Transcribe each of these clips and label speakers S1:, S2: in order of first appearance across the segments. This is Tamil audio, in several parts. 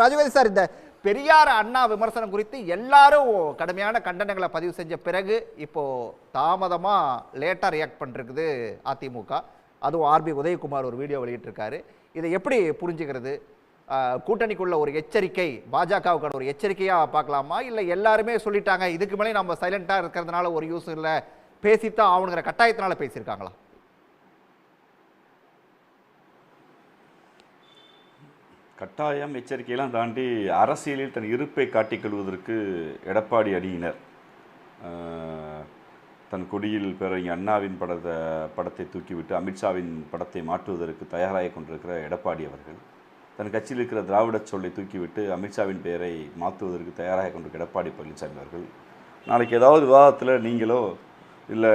S1: ராஜகோதி சார் இந்த பெரியார் அண்ணா விமர்சனம் குறித்து எல்லாரும் கடுமையான கண்டனங்களை பதிவு செஞ்ச பிறகு இப்போ தாமதமா லேட்டா ரியாக்ட் பண்ணிருக்குது அதிமுக அதுவும் ஆர்பி உதயகுமார் ஒரு வீடியோ வெளியிட்டிருக்காரு. இதை எப்படி புரிஞ்சுக்கிறது? கூட்டணிக்குள்ள ஒரு எச்சரிக்கை பாஜகவுக்கான ஒரு எச்சரிக்கையா பார்க்கலாமா? இல்லை எல்லாருமே சொல்லிட்டாங்க இதுக்கு மேலே நம்ம சைலண்டா இருக்கிறதுனால ஒரு யூஸ் இல்லை பேசித்தான் ஆகணுங்கிற கட்டாயத்தினால பேசியிருக்காங்களா?
S2: கட்டாயம் எச்சரிக்கையெல்லாம் தாண்டி அரசியலில் தன் இருப்பை காட்டிக் கொள்வதற்கு எடப்பாடி அணியினர் தன் கொடியில் பிறகு அண்ணாவின் படத்தை படத்தை தூக்கிவிட்டு அமித்ஷாவின் படத்தை மாற்றுவதற்கு தயாராகி கொண்டிருக்கிற எடப்பாடி அவர்கள் தன் கட்சியில் இருக்கிற திராவிட சொல்லை தூக்கிவிட்டு அமித்ஷாவின் பெயரை மாற்றுவதற்கு தயாராக கொண்டிருக்கிற எடப்பாடி பழனிசாமி அவர்கள் நாளைக்கு ஏதாவது விவாதத்தில் நீங்களோ இல்லை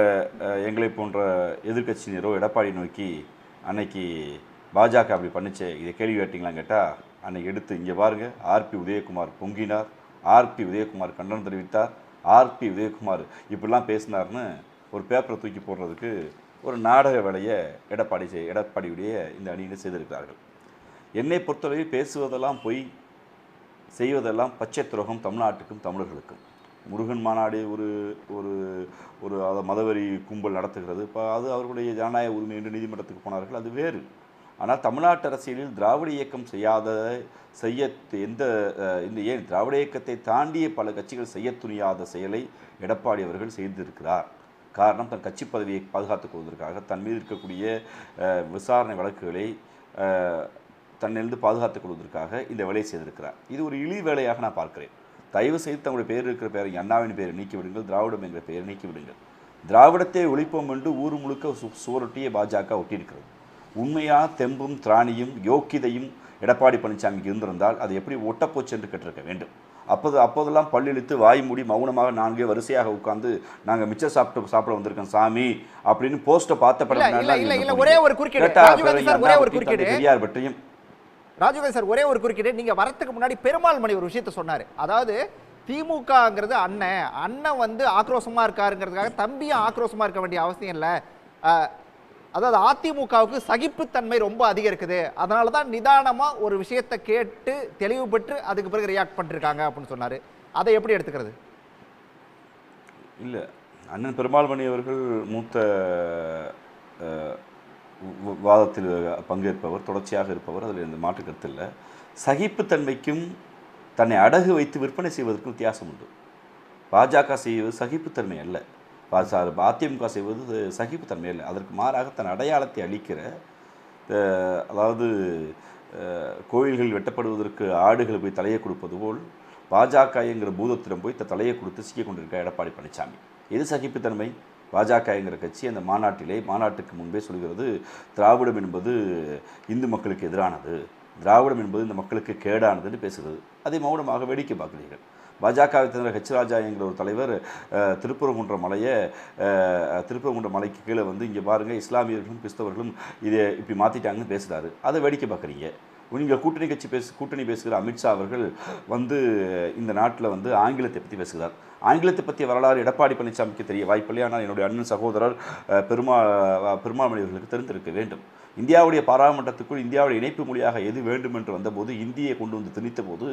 S2: எங்களை போன்ற எதிர்க்கட்சியினரோ எடப்பாடி நோக்கி அன்னைக்கு பாஜக அப்படி பண்ணிச்சு இதை கேள்வி கேட்டிங்களான்னு கேட்டால் அன்னை எடுத்து இங்கே பாருங்க ஆர்பி உதயகுமார் பொங்கினார் ஆர்பி உதயகுமார் கண்டனம் தெரிவித்தார் ஆர்பி உதயகுமார் இப்படிலாம் பேசினார்னு ஒரு பேப்பரை தூக்கி போடுறதுக்கு ஒரு நாடக வேலையை எடப்பாடி செய் எடப்பாடியுடைய இந்த அணியில் செய்திருக்கிறார்கள். என்னை பொறுத்தவரை பேசுவதெல்லாம் பொய் செய்வதெல்லாம் பச்சை துரோகம் தமிழ்நாட்டுக்கும் தமிழர்களுக்கும். முருகன் மாநாடு ஒரு ஒரு ஒரு அதை மதவெறி கும்பல் நடத்துகிறது இப்போ அது அவர்களுடைய ஜனநாயக உரிமை என்று நீதிமன்றத்துக்கு போனார்கள் அது வேறு. ஆனால் தமிழ்நாட்டு அரசியலில் திராவிட இயக்கம் செய்யாத செய்ய எந்த இந்த ஏன் திராவிட இயக்கத்தை தாண்டிய பல கட்சிகள் செய்ய துணியாத செயலை எடப்பாடி அவர்கள் செய்திருக்கிறார். காரணம் தன் கட்சி பதவியை பாதுகாத்துக் கொள்வதற்காக தன் மீது இருக்கக்கூடிய விசாரணை வழக்குகளை தன்னிலிருந்து பாதுகாத்துக் கொள்வதற்காக இந்த வேலையை செய்திருக்கிறார். இது ஒரு இழி வேலையாக நான் பார்க்கிறேன். தயவு செய்து தங்களுடைய பெயர் இருக்கிற பெயரை அண்ணாவின் பெயரை நீக்கிவிடுங்கள் திராவிடம் என்கிற பெயரை நீக்கி விடுங்கள். திராவிடத்தை ஒழிப்போம் என்று ஊர் முழுக்க சு சுவரொட்டிய பாஜக ஒட்டியிருக்கிறது. உண்மையாக தெம்பும் திராணியும் யோக்கியதையும் எடப்பாடி பழனிசாமிக்கு இருந்திருந்தால் அது எப்படி ஒட்டப்போச்சு என்று கேட்டிருக்க வேண்டும். அப்போது அப்போதெல்லாம் பல்லிழித்து வாய் மூடி மௌனமாக நான்கே வரிசையாக உட்கார்ந்து நாங்கள் மிச்சம் சாப்பிட்டு சாப்பிட வந்திருக்கோம் சாமி அப்படின்னு போஸ்ட்டை பார்த்த படம்
S1: ஒரே ஒரு குறுக்கீடு.
S2: பெரியார் பற்றியும்.
S1: ராஜகோபால் சார் ஒரே ஒரு குறுக்கீடு. நீங்க வரத்துக்கு முன்னாடி பெருமாள் மணி ஒரு விஷயத்த சொன்னாரு. அதாவது திமுகங்கிறது அண்ணன். அண்ணன் வந்து ஆக்ரோஷமா இருக்காருங்கிறதுக்காக தம்பியும் ஆக்ரோஷமா இருக்க வேண்டிய அவசியம் இல்லை. அதாவது அதிமுகவுக்கு சகிப்புத்தன்மை ரொம்ப அதிகம் இருக்குது அதனால தான் நிதானமாக ஒரு விஷயத்தை கேட்டு தெளிவுபட்டு அதுக்கு பிறகு ரியாக்ட் பண்ணிருக்காங்க அப்படின்னு சொன்னார். அதை எப்படி எடுத்துக்கிறது?
S2: இல்லை அண்ணன் பெருமாள்மணி அவர்கள் மூத்த வாதத்தில் பங்கேற்பவர் தொடர்ச்சியாக இருப்பவர் அதில் இந்த மாற்று கருத்து இல்லை. சகிப்புத்தன்மைக்கும் தன்னை அடகு வைத்து விற்பனை செய்வதற்கும் வித்தியாசம் உண்டு. பாஜக செய்வது சகிப்புத்தன்மை அல்ல. அதிமுக செய்வது சகிப்புத்தன்மை இல்லை. அதற்கு மாறாக தன் அடையாளத்தை அளிக்கிற அதாவது கோயில்கள் வெட்டப்படுவதற்கு ஆடுகள் போய் தலையை கொடுப்பது போல் பாஜக என்கிற பூதத்திடம் போய் த தலையை கொடுத்து சிக்கிக் கொண்டிருக்க எடப்பாடி பழனிசாமி எது சகிப்புத்தன்மை. பாஜக என்கிற கட்சி அந்த மாநாட்டிலே மாநாட்டுக்கு முன்பே சொல்கிறது திராவிடம் என்பது இந்து மக்களுக்கு எதிரானது. திராவிடம் என்பது இந்த மக்களுக்கு கேடானதுன்னு பேசுகிறது. அதை மௌனமாக வேடிக்கை பார்க்கிறீர்கள். பாஜகவை தவிர ஹெச் ராஜா என்கிற ஒரு தலைவர் திருப்பரங்குன்ற மலையை திருப்பரங்குன்ற மலைக்கு கீழே வந்து இங்கே பாருங்கள் இஸ்லாமியர்களும் கிறிஸ்தவர்களும் இதை இப்படி மாற்றிட்டாங்கன்னு பேசுகிறாரு அதை வேடிக்கை பார்க்குறீங்க. நீங்கள் கூட்டணி கட்சி பேசு கூட்டணி பேசுகிற அமித்ஷா அவர்கள் வந்து இந்த நாட்டில் வந்து ஆங்கிலத்தை பற்றி பேசுகிறார். ஆங்கிலத்தை பற்றிய வரலாறு எடப்பாடி பழனிசாமிக்கு தெரிய வாய்ப்பில்லை. ஆனால் என்னுடைய அண்ணன் சகோதரர் பெருமா அஹ், தெரிந்திருக்க வேண்டும். இந்தியாவுடைய பாராளுமன்றத்துக்குள் இந்தியாவுடைய இணைப்பு மொழியாக எது வேண்டும் என்று வந்தபோது இந்தியை கொண்டு வந்து திணித்த போது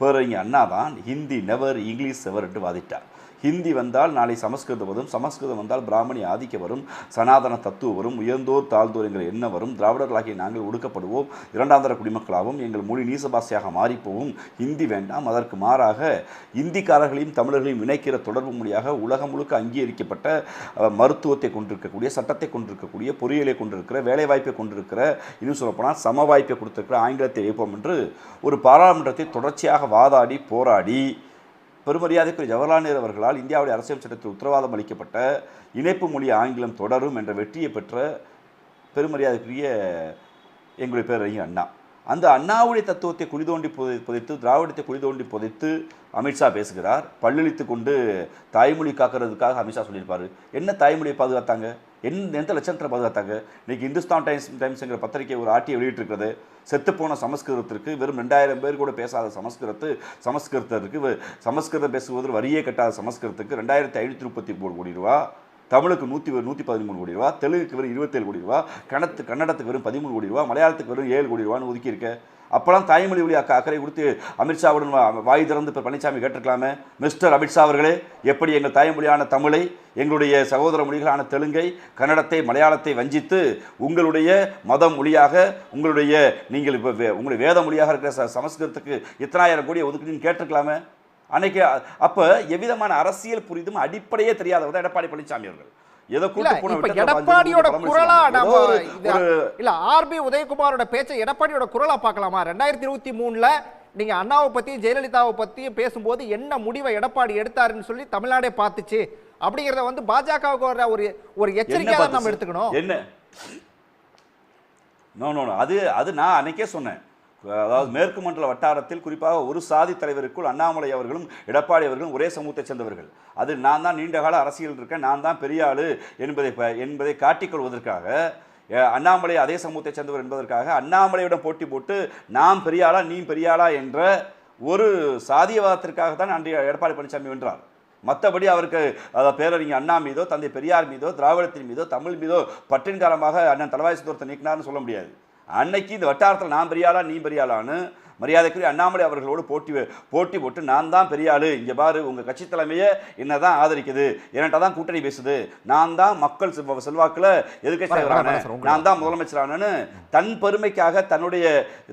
S2: பேரறிஞர் அண்ணா தான் ஹிந்தி நெவர் இங்கிலீஷ் செவர் என்று வாதிட்டார். ஹிந்தி வந்தால் நாளை சமஸ்கிருதம் வரும் சமஸ்கிருதம் வந்தால் பிராமணி ஆதிக்க வரும் சனாதன தத்துவ வரும் உயர்ந்தோர் தாழ்ந்தோர் எங்கள் என்ன வரும் திராவிடர்களாகிய நாங்கள் ஒடுக்கப்படுவோம் இரண்டாந்தர குடிமக்களாகவும் எங்கள் மொழி நீசபாசையாக மாறிப்போவோம். மாறிப்போவும் ஹிந்தி வேண்டாம் அதற்கு மாறாக இந்திக்காரர்களையும் தமிழர்களையும் இணைக்கிற தொடர்பு மொழியாக உலகம் முழுக்க அங்கீகரிக்கப்பட்ட மருத்துவத்தை கொண்டிருக்கக்கூடிய சட்டத்தை கொண்டிருக்கக்கூடிய பொறியியலை கொண்டிருக்கிற வேலைவாய்ப்பை கொண்டிருக்கிற இன்னும் சொல்லப்போனால் சம வாய்ப்பை கொடுத்திருக்கிற ஆங்கிலத்தை வைப்போம் என்று ஒரு பாராளுமன்றத்தை தொடர்ச்சியாக வாதாடி போராடி பெருமரியாதைக்குரிய ஜவஹர்லால் நேரு அவர்களால் இந்தியாவுடைய அரசியல் சட்டத்தில் உத்தரவாதம் அளிக்கப்பட்ட இணைப்பு மொழி ஆங்கிலம் தொடரும் என்ற வெற்றியை பெற்ற பெருமரியாதைக்குரிய எங்களுடைய பேரறிஞர் அண்ணா. அந்த அண்ணாவுடைய தத்துவத்தை குளிதோண்டி புதை புதைத்து திராவிடத்தை குளிதோண்டி புதைத்து அமித்ஷா பேசுகிறார். பல்லளித்து கொண்டு தாய்மொழி காக்கிறதுக்காக அமித்ஷா சொல்லியிருப்பார். என்ன தாய்மொழியை பாதுகாத்தாங்க? எந்த எந்த லட்சணத்தில் பாதுகாத்தாங்க? இன்னைக்கு இந்துஸ்தான் டைம்ஸ் டைம்ஸ்ங்கிற பத்திரிகை ஒரு ஆட்டியை வெளியிட்டிருக்கிறது. செத்துப்போன சமஸ்கிருதத்திற்கு வெறும் ரெண்டாயிரம் பேர் கூட பேசாத சமஸ்கிருதத்து சமஸ்கிருதத்திற்கு வ- சமஸ்கிருதம் பேசுவதில் வரியே கட்டாத சமஸ்கிருதத்துக்கு ரெண்டாயிரத்தி ஐநூற்றி முப்பத்தி மூணு கோடி ரூபா தமிழுக்கு நூற்றி நூற்றி பதிமூணு கோடி ரூபா தெலுங்குக்கு வெறும் இருபத்தேழு கோடி ரூபா கணத்து கன்னடத்துக்கு வெறும் பதிமூணு கோடி ரூபா மலையாளத்துக்கு வெறும் ஏழு கோடி ரூபான்னு ஒதுக்கியிருக்க. அப்போலாம் தாய்மொழி வழி அக்க அக்கறை கொடுத்து அமித்ஷாவுடன் வாய் திறந்து இப்போ பழனிசாமி கேட்டிருக்கலாமே. மிஸ்டர் அமித்ஷா அவர்களே எப்படி எங்கள் தாய்மொழியான தமிழை எங்களுடைய சகோதர மொழிகளான தெலுங்கை கன்னடத்தை மலையாளத்தை வஞ்சித்து உங்களுடைய மதம் மொழியாக உங்களுடைய நீங்கள் இப்போ வே- உங்களுடைய வேத மொழியாக இருக்கிற சமஸ்கிருதத்துக்கு இத்தனாயிரம் கோடியை ஒதுக்குன்னு கேட்டிருக்கலாமே. அன்னைக்கு அப்போ எவ்விதமான அரசியல் புரிதும் அடிப்படையே தெரியாதவர் தான் எடப்பாடி பழனிசாமி அவர்கள். ஏதோ கூட்டு
S1: எடப்பாடியோட குரலா நம்ம இல்ல ஆர்பி உதயகுமாரோட பேச்சை எடப்பாடியோட குரலா பார்க்கலாமா? ரெண்டாயிரத்தி இருபத்தி மூணுல நீங்க அண்ணாவை பத்தியும் ஜெயலலிதாவை பத்தியும் பேசும்போது என்ன முடிவை எடப்பாடி எடுத்தாருன்னு சொல்லி தமிழ்நாடே பார்த்துச்சு. அப்படிங்கறத வந்து பாஜகவுக்கு வர ஒரு ஒரு
S2: என்ன
S1: எச்சரிக்கையா தான் நம்ம எடுத்துக்கணும்.
S2: என்ன? நோ நோ அது அது நான் அன்னைக்கே சொன்னேன். அதாவது மேற்கு மண்டல வட்டாரத்தில் குறிப்பாக ஒரு சாதி தலைவருக்குள் அண்ணாமலை அவர்களும் எடப்பாடி அவர்களும் ஒரே சமூகத்தைச் சேர்ந்தவர்கள். அது நான் தான் நீண்டகால அரசியல் இருக்கேன் நான் தான் பெரிய ஆளு என்பதை ப- என்பதை காட்டிக்கொள்வதற்காக அண்ணாமலை அதே சமூகத்தைச் சேர்ந்தவர் என்பதற்காக அண்ணாமலையுடன் போட்டி போட்டு நாம் பெரியாளா நீ பெரியாளா என்ற ஒரு சாதியவாதத்திற்காக தான் அன்றைய எடப்பாடி பழனிசாமி வென்றார். மற்றபடி அவருக்கு அதாவது பேரறிஞர் அண்ணா மீதோ தந்தை பெரியார் மீதோ திராவிடத்தின் மீதோ தமிழ் மீதோ பற்றின் காரணமாக அண்ணன் தலவாய் சுந்தரத்தை நீக்கினார்னு சொல்ல முடியாது. அன்னைக்கு இந்த வட்டாரத்தில் நான் பெரியாளா நீ பெரியாளான்னு மரியாதைக்குரிய அண்ணாமலை அவர்களோடு போட்டி போட்டி போட்டு நான் தான் பெரியாளு இங்கே பாரு உங்கள் கட்சி தலைமையே என்ன தான் ஆதரிக்குது. என்கிட்ட தான் கூட்டணி பேசுது. நான் தான் மக்கள் செல்வ- செல்வாக்குல
S1: உங்களுக்கு
S2: நான் தான் முதலமைச்சரானு தன் பெருமைக்காக தன்னுடைய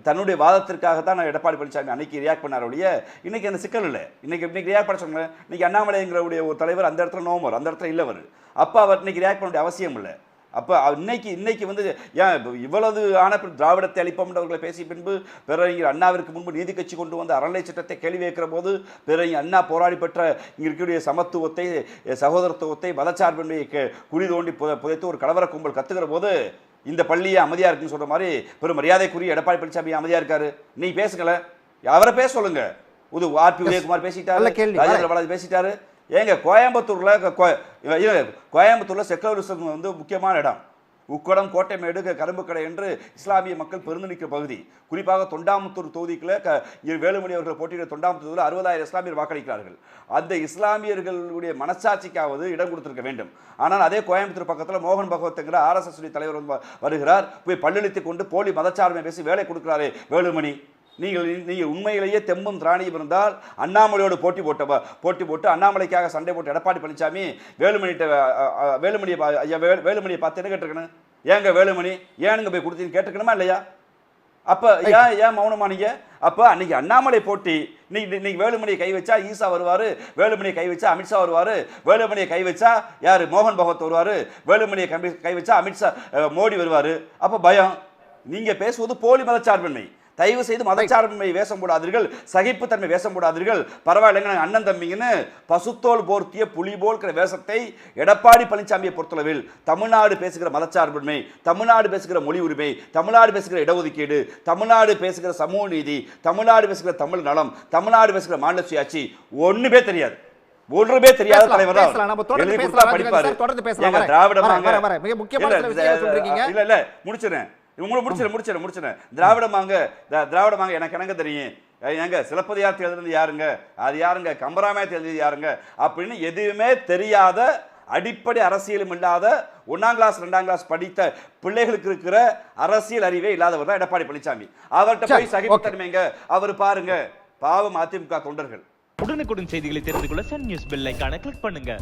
S2: தன்னுடைய வாதத்திற்காக தான் நான் எடப்பாடி பழனிசாமி அன்னைக்கு ரியாக்ட் பண்ணார் ஒழிய இன்னைக்கு அந்த சிக்கல் இல்லை. இன்னைக்கு இன்னைக்கு ரியாக்ட் பண்ண சொன்னேன். இன்னைக்கு அண்ணாமலைங்கிறவுடைய ஒரு தலைவர் அந்த இடத்துல நோமர் அந்த இடத்துல இல்லவர் அப்போ அவர் இன்னைக்கு ரியாக்ட் பண்ண வேண்டிய அவசியம் இல்லை. அப்போ இன்னைக்கு இன்னைக்கு வந்து ஏன் இவ்வளவு ஆன பின் திராவிடத்தை அளிப்போம்ன்றவர்களை பேசிய பின்பு பேரறிஞர் அண்ணாவிற்கு முன்பு நீதி கட்சி கொண்டு வந்த அறநிலை சட்டத்தை கேள்வி வைக்கிற போது பேரறிஞர் அண்ணா போராடி பெற்ற இங்க இருக்கக்கூடிய சமத்துவத்தை சகோதரத்துவத்தை மதச்சார்பின்மையை கே- குழி தோண்டி புத புதைத்து ஒரு கலவர கும்பல் கத்துக்கிற போது இந்த பள்ளியை அமைதியா இருக்குன்னு சொல்ற மாதிரி பெரும் மரியாதைக்குரிய எடப்பாடி பழனிசாமி அமைதியா இருக்காரு. நீ பேசுங்கள அவரை பேச சொல்லுங்க. உது ஆர்பி உதயகுமார் பேசிட்டாரு. ராஜேந்திர பாலாஜி பேசிட்டாரு. ஏங்க கோயம்புத்தூரில் கோயம்புத்தூரில் செக்குலரிசம் வந்து முக்கியமான இடம். உக்கடம் கோட்டைமேடு கரும்புக்கடை என்று இஸ்லாமிய மக்கள் பெருந்திருக்கிற பகுதி. குறிப்பாக தொண்டாமுத்தூர் தொகுதிக்குள்ள க வேலுமணி அவர்கள் போட்டியிட தொண்டாமுத்தூரில் அறுபதாயிரம் இஸ்லாமியர் வாக்களிக்கிறார்கள். அந்த இஸ்லாமியர்களுடைய மனசாட்சிக்காவது இடம் கொடுத்திருக்க வேண்டும். ஆனால் அதே கோயம்புத்தூர் பக்கத்தில் மோகன் பகவத்ங்கிற ஆர்எஸ்எஸ் தலைவர் வந்து வருகிறார். போய் பல்லெழுத்து கொண்டு போலி மதச்சார்மை பேசி வேலை கொடுக்கிறாரே வேலுமணி. நீங்கள் நீங்கள் உண்மையிலேயே தெம்பும் திராணியும் இருந்தால் அண்ணாமலையோடு போட்டி போட்ட போட்டி போட்டு அண்ணாமலைக்காக சண்டை போட்டு எடப்பாடி பழனிசாமி வேலுமணிகிட்ட வேலுமணியை ஐயா வேலு வேலுமணியை பார்த்து என்ன கேட்டிருக்கணும்? ஏங்க வேலுமணி ஏனுங்க போய் கொடுத்தீங்கன்னு கேட்டிருக்கணுமா இல்லையா? அப்ப ஏன் ஏன் மௌனமானீங்க அப்ப அன்னைக்கு அண்ணாமலை போட்டி இன்னைக்கு இன்னைக்கு வேலுமணியை கை வச்சா ஈசா வருவாரு வேலுமணியை கை வச்சா அமித்ஷா வருவாரு வேலுமணியை கை வச்சா யாரு? மோகன் பகவத் வருவாரு வேலுமணியை கம்பி- கை வச்சா அமித்ஷா மோடி வருவாரு. அப்ப பயம். நீங்க பேசுவது போலி மதச்சார்பின்மை. தயவு செய்து மதச்சார்பின்மை வேஷம் போடாதீர்கள் சகிப்புத்தன்மை வேஷம் போடாதீர்கள். பரவாயில்லைங்க நாங்கள் அண்ணன் தம்பிங்கன்னு பசுத்தோல் போர்த்திய புலி போல்கிற வேஷத்தை எடப்பாடி பழனிசாமியை பொறுத்தளவில் தமிழ்நாடு பேசுகிற மதச்சார்பின்மை தமிழ்நாடு பேசுகிற மொழி உரிமை தமிழ்நாடு பேசுகிற இடஒதுக்கீடு தமிழ்நாடு பேசுகிற சமூக நீதி தமிழ்நாடு பேசுகிற தமிழ் நலம் தமிழ்நாடு பேசுகிற மாநில சுயாட்சி ஒண்ணுமே தெரியாது. ஒன்றுமே தெரியாத தலைவர்
S1: தொடர்ந்து பேசலாம்.
S2: படிப்பாரு.
S1: தொடர்ந்து பேசலாம். சொல்றீங்க.
S2: இல்ல இல்ல முடிச்சிடுறேன். உங்களை முடிச்சிடறேன் முடிச்சிடறேன் முடிச்சிடறேன் திராவிடமாங்க திராவிடமாங்க எனக்கு எனக்கு தெரியும்? ஏங்க சிலப்பதிகாரத்தில் எழுதுனது யாருங்க? அது யாருங்க? கம்பராமாயத்தில் எழுதியது யாருங்க? அப்படின்னு எதுவுமே தெரியாத அடிப்படை அரசியலும் இல்லாத ஒன்னாம் கிளாஸ் ரெண்டாம் கிளாஸ் படித்த பிள்ளைகளுக்கு இருக்கிற அரசியல் அறிவே இல்லாதவர் தான் எடப்பாடி பழனிசாமி அவர்கிட்ட போய் சகிப்புத்தன்மைங்க அவர் பாருங்க பாவம் அதிமுக தொண்டர்கள்.
S3: உடனுக்குடன் செய்திகளை தெரிந்து கொள்ள சன் நியூஸ் பெல் ஐகானை கிளிக் பண்ணுங்க.